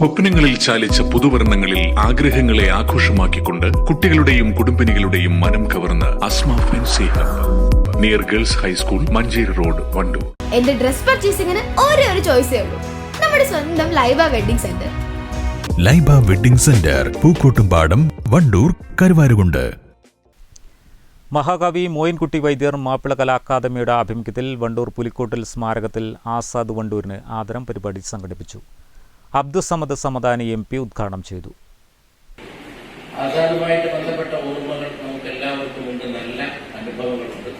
സ്വപ്നങ്ങളിൽ ചാലിച്ച പുതുവർണങ്ങളിൽ ആഗ്രഹങ്ങളെ ആഘോഷമാക്കിക്കൊണ്ട് കുട്ടികളുടെയും കുടുംബിനികളുടെയും മനം കവർന്ന് Asma fancy hub. Near girls high school Manjeri road Wandoor. എന്റെ ഡ്രസ് പർച്ചേസിംഗിന് ഒരേ ഒരു ചോയ്സേ ഉള്ളൂ. നമ്മുടെ സ്വന്തം Laiba wedding centre. Laiba wedding centre Pookkottumpadam Wandoor Karuvarakundu. മഹാകവി മോയിൻകുട്ടി വൈദ്യർ മാപ്പിള കലാ അക്കാദമിയുടെ ആഭിമുഖ്യത്തിൽ വണ്ടൂർ പുലിക്കോട്ടിൽ സ്മാരകത്തിൽ ആസാദ് വണ്ടൂരിന് ആദരം പരിപാടി സംഘടിപ്പിച്ചു. അബ്ദുസമദ് സമദാനി എം പി ഉദ്ഘാടനം ചെയ്തു. ആസാദുമായിട്ട് ബന്ധപ്പെട്ട ഓർമ്മകൾ നമുക്ക് എല്ലാവർക്കും ഉണ്ട്. നല്ല അനുഭവങ്ങളുണ്ട്.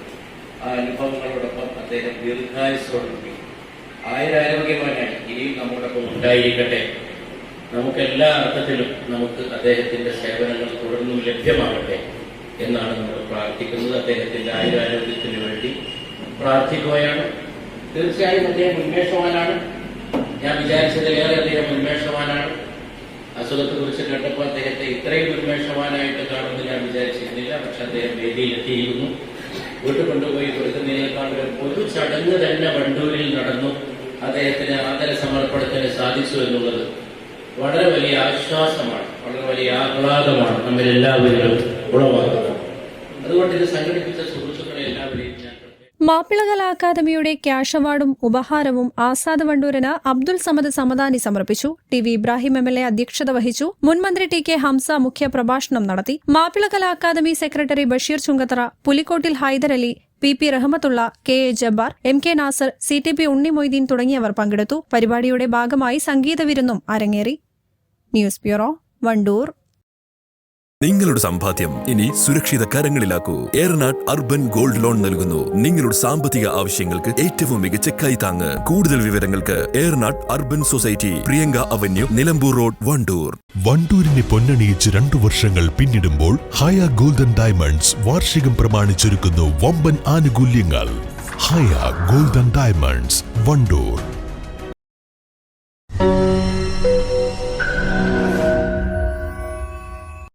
ആ അനുഭവങ്ങളോടൊപ്പം അദ്ദേഹം ദീർഘായുസോടുകൂടി ആയുരാരോഗ്യവാനായി ഇനിയും നമ്മോടൊപ്പം ഉണ്ടായിരിക്കട്ടെ. നമുക്ക് എല്ലാ അർത്ഥത്തിലും നമുക്ക് അദ്ദേഹത്തിന്റെ സേവനങ്ങൾ തുടർന്നും ലഭ്യമാകട്ടെ എന്നാണ് നമ്മൾ പ്രാർത്ഥിക്കുന്നത്. അദ്ദേഹത്തിന്റെ ആയുരാരോഗ്യത്തിന് വേണ്ടി പ്രാർത്ഥിക്കുകയാണ്. തീർച്ചയായും അദ്ദേഹം ഉന്മേഷവാനാണ്. ഞാൻ വിചാരിച്ചതിലേറെ അദ്ദേഹം ഉന്മേഷവാനാണ്. അസുഖത്തെ കുറിച്ച് കേട്ടപ്പോൾ അദ്ദേഹത്തെ ഇത്രയും ഉന്മേഷവാനായിട്ട് കാണുമെന്ന് ഞാൻ വിചാരിച്ചിരുന്നില്ല. പക്ഷെ അദ്ദേഹം വേദിയിലെത്തിയിരുന്നു. വീട്ടിൽ കൊണ്ടുപോയി കൊടുക്കുന്നതിനേക്കാൾ ഒരു ചടങ്ങ് തന്നെ വണ്ടൂരിൽ നടന്നു. അദ്ദേഹത്തിന് ആദര സമർപ്പണത്തിന് സാധിച്ചു എന്നുള്ളത് വളരെ വലിയ ആശ്വാസമാണ്. വളരെ വലിയ ആഹ്ലാദമാണ് നമ്മരെല്ലാവരിലും ഉളവാക്കുന്നത്. അതുകൊണ്ട് ഇത് സംഘടിപ്പിച്ച ഞാൻ പ്രത്യേകം മാപ്പിള കലാ അക്കാദമിയുടെ ക്യാഷ് അവാർഡും ഉപഹാരവും ആസാദ് വണ്ടൂരന് അബ്ദുൽ സമദ് സമദാനി സമർപ്പിച്ചു. T V Ibrahim M L A അധ്യക്ഷത വഹിച്ചു. മുൻമന്ത്രി ടി കെ ഹംസ മുഖ്യ പ്രഭാഷണം നടത്തി. Mappilakala academy secretary Basheer Chungathara Pulikkottil Hydarali P P Rahmathulla K A Jabbar M K Nasar C T P Unni Moideen തുടങ്ങിയവർ പങ്കെടുത്തു. പരിപാടിയുടെ ഭാഗമായി സംഗീത വിരുന്നും അരങ്ങേറി. News bureau Wandoor. നിങ്ങളുടെ സമ്പാദ്യം ഇനി സുരക്ഷിത കരങ്ങളിലാക്കൂ ഏറനാട് അർബൻ ഗോൾഡ് ലോൺ നൽകുന്നു. നിങ്ങളുടെ സാമ്പത്തിക ആവശ്യങ്ങൾക്ക് ഏറ്റവും മികച്ച കൈത്താങ്ങ് കൂടുതൽ വിവരങ്ങൾക്ക് Eranad urban society Priyanka avenue Nilambur road Wandoor. വണ്ടൂരിനെ പൊന്നണിയിച്ച് രണ്ടു വർഷങ്ങൾ പിന്നിടുമ്പോൾ ഹയ ഗോൾഡൻ ഡയമണ്ട്സ് വാർഷികം പ്രമാണിച്ചൊരുക്കുന്നു വമ്പൻ ആനുകൂല്യങ്ങൾ. Haya golden diamonds Wandoor.